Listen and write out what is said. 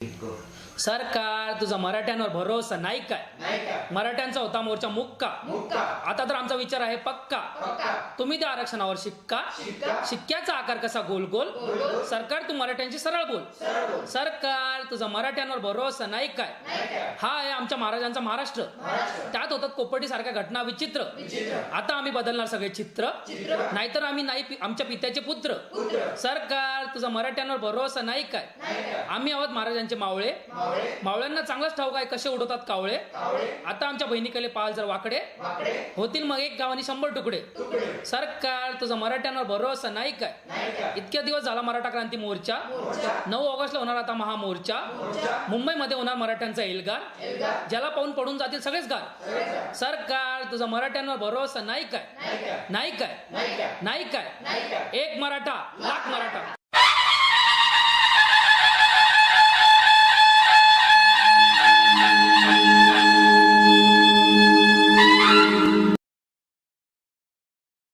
México. सरकार तुझा मराठ्यांवर भरोसा नाही काय? मराठ्यांचा होता मोर्चा मुक्का. आता तर आमचा विचार आहे पक्का. तुम्ही त्या आरक्षणावर शिक्का. शिक्का. शिक्क्याचा आकार कसा गोल गोल. सरकार तू मराठ्यांची सरळ बोल. सरकार तुझा मराठ्यांवर भरोसा नाही काय? हा आहे आमच्या महाराजांचा महाराष्ट्र. त्यात होतात कोपटी सारख्या घटना विचित्र. आता आम्ही बदलणार सगळे चित्र. नाहीतर आम्ही नाही आमच्या पित्याचे पुत्र. सरकार तुझा मराठ्यांवर भरोसा नाही काय? आम्ही आहोत महाराजांचे मावळे. मावळ्यांना चांगलाच ठाऊक आहे कसे उडवतात कावळे. आता आमच्या बहिणीकडे पाल जर वाकडे वाकडे. होतील मग एक गावानी शंभर तुकडे. सरकार तुझा मराठ्यांवर भरोसा नाही काय? इतक्या दिवस झाला मराठा क्रांती मोर्चा. नऊ ऑगस्टला होणार आता महामोर्चा. मोर्चा. मुंबईमध्ये होणार मराठ्यांचा एल्गार. ज्याला पाहून पडून जातील सगळेच गार. सरकार तुझा मराठ्यांवर भरोसा नाही काय? नाही काय? नाही काय? एक मराठा लाख मराठा.